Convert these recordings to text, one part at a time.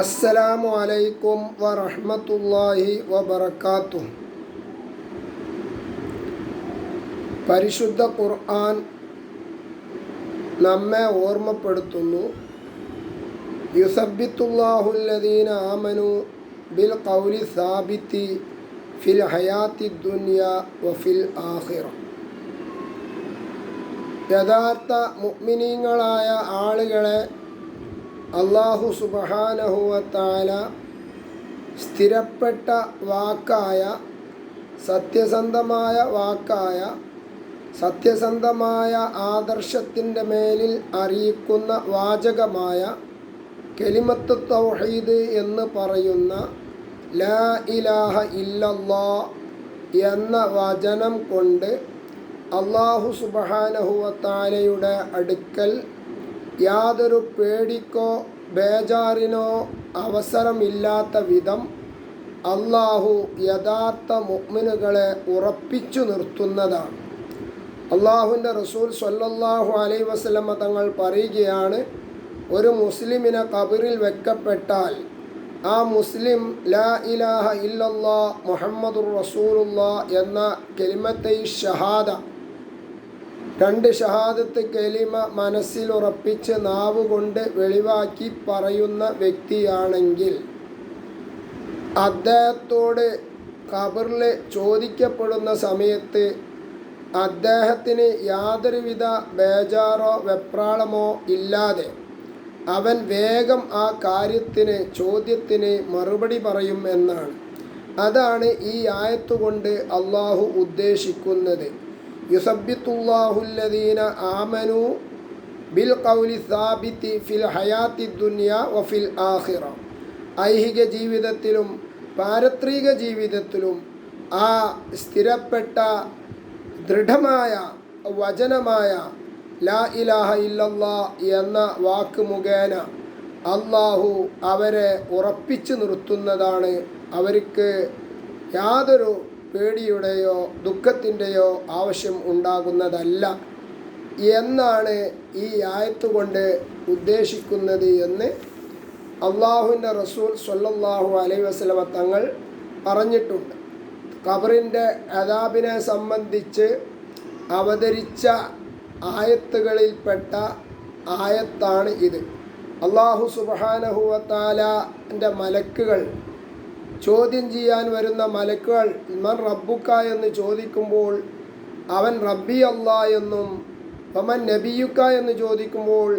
അസ്സലാമു അലൈക്കും വറഹ്മത്തുള്ളാഹി വബർക്കാത്തു പരിശുദ്ധ ഖുർആൻ നമ്മെ ഓർമ്മപ്പെടുത്തുന്നു. യുസബിത്തുല്ലാഹുല്ലദീന ആമനു ബിൽ ഖൗലി സാബിത്തി ഫിൽ ഹയാത്തി ദുനിയ വഫിൽ ആഖിറ. യഥാർത്ഥ മുഅ്മിനീങ്ങളായ ആളുകളെ അള്ളാഹു സുബഹാനഹുവത്താല സ്ഥിരപ്പെട്ട വാക്കായ സത്യസന്ധമായ വാക്കായ സത്യസന്ധമായ ആദർശത്തിന്റെ മേലിൽ അറിയിക്കുന്ന വാചകമായ കെലിമത്ത് തൗഹീദ് എന്ന് പറയുന്ന ലാ ഇലാഹ ഇല്ലല്ലാ എന്ന വചനം കൊണ്ട് അള്ളാഹു സുബഹാനഹുവത്താലയുടെ അടുക്കൽ യാതൊരു പേടിക്കോ ബേജാറിനോ അവസരമില്ലാത്ത വിധം അള്ളാഹു യഥാർത്ഥ മുഅ്മിനുകളെ ഉറപ്പിച്ചു നിർത്തുന്നതാണ്. അള്ളാഹുവിന്റെ റസൂൽ സൊല്ലാഹു അലൈ വസ്ലമ തങ്ങൾ പറയുകയാണ് ഒരു മുസ്ലിമിനെ കബറിൽ വെക്കപ്പെട്ടാൽ ആ മുസ്ലിം ലാ ഇലാഹ ഇല്ലല്ലാ മുഹമ്മദുർ റസൂലുള്ള എന്ന കെലിമത്തെ ഷഹാദ രണ്ട് ഷഹാദത്ത് കലിമ മനസ്സിൽ മനസ്സിലുറപ്പിച്ച് നാവുകൊണ്ട് വെളിവാക്കി പറയുന്ന വ്യക്തിയാണെങ്കിൽ അദ്ദേഹത്തോട് ഖബറിൽ ചോദിക്കപ്പെടുന്ന സമയത്ത് അദ്ദേഹത്തിന് യാതൊരുവിധ ബേജാറോ വെപ്രാളമോ ഇല്ലാതെ അവൻ വേഗം ആ കാര്യത്തിന് ചോദ്യത്തിന് മറുപടി പറയും എന്നാണ്. അതാണ് ഈ ആയത്തുകൊണ്ട് അള്ളാഹു ഉദ്ദേശിക്കുന്നത്. യുസബിത്തുല്ലാഹുല്ലദീന ആമനു ബിൽ കൗലി സാബിത്തി ഫിൽ ഹയാത്തി ദുനിയ വഫിൽ ആഹിറ ഐഹിക ജീവിതത്തിലും പാരത്രിക ജീവിതത്തിലും ആ സ്ഥിരപ്പെട്ട ദൃഢമായ വചനമായ ലാ ഇലാഹ ഇല്ലല്ലാ എന്ന വാക്ക് മുഖേന അള്ളാഹു അവരെ ഉറപ്പിച്ചു നിർത്തുന്നതാണ് അവർക്ക് യാതൊരു പേടിയുടെയോ ദുഃഖത്തിന്റെയോ ആവശ്യം ഉണ്ടാകുന്നതല്ല എന്നാണ് ഈ ആയത്ത് കൊണ്ട് ഉദ്ദേശിക്കുന്നത് എന്ന് അള്ളാഹുവിന്റെ റസൂൽ സൊല്ലാഹു അലൈ വസ്ലമ തങ്ങൾ പറഞ്ഞിട്ടുണ്ട്. ഖബറിന്റെ അതാബിനെ സംബന്ധിച്ച് അവതരിച്ച ആയത്തുകളിൽപ്പെട്ട ആയത്താണ് ഇത്. അള്ളാഹു സുബാനഹുവത്താലന്റെ മലക്കുകൾ ചോദ്യം ചെയ്യാൻ വരുന്ന മലക്കുകൾ മൻ റബ്ബുക്ക എന്ന് ചോദിക്കുമ്പോൾ അവൻ റബ്ബി അല്ല എന്നും വമൻ നബിയുക്ക എന്ന് ചോദിക്കുമ്പോൾ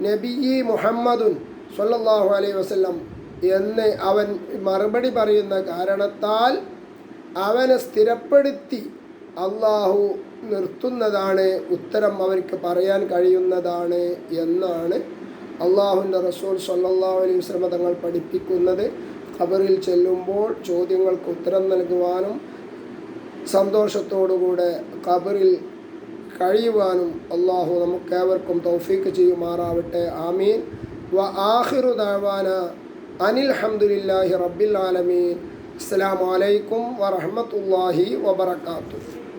നബിയി മുഹമ്മദുൻ സല്ലാഹു അലൈഹി വസ്ലം എന്ന് അവൻ മറുപടി പറയുന്ന കാരണത്താൽ അവനെ സ്ഥിരപ്പെടുത്തി അള്ളാഹു നിർത്തുന്നതാണ് ഉത്തരം അവർക്ക് പറയാൻ കഴിയുന്നതാണ് എന്നാണ് അള്ളാഹുവിന്റെ റസൂൽ സല്ലല്ലാഹു അലൈഹി വസ്ലമ തങ്ങൾ പഠിപ്പിക്കുന്നത്. ഖബറിൽ ചെല്ലുമ്പോൾ ചോദ്യങ്ങൾക്ക് ഉത്തരം നൽകുവാനും സന്തോഷത്തോടുകൂടെ ഖബറിൽ കഴിയുവാനും അള്ളാഹു നമുക്കേവർക്കും തൗഫീക്ക് ചെയ്യുമാറാവട്ടെ. ആമീൻ. വ ആഹിറു ദാവാന അനിൽ ഹംദുലില്ലാഹി റബ്ബിൽ ആലമീൻ. അസ്സലാമു അലൈക്കും വറഹ്മത്തുള്ളാഹി വബറകാതുഹു.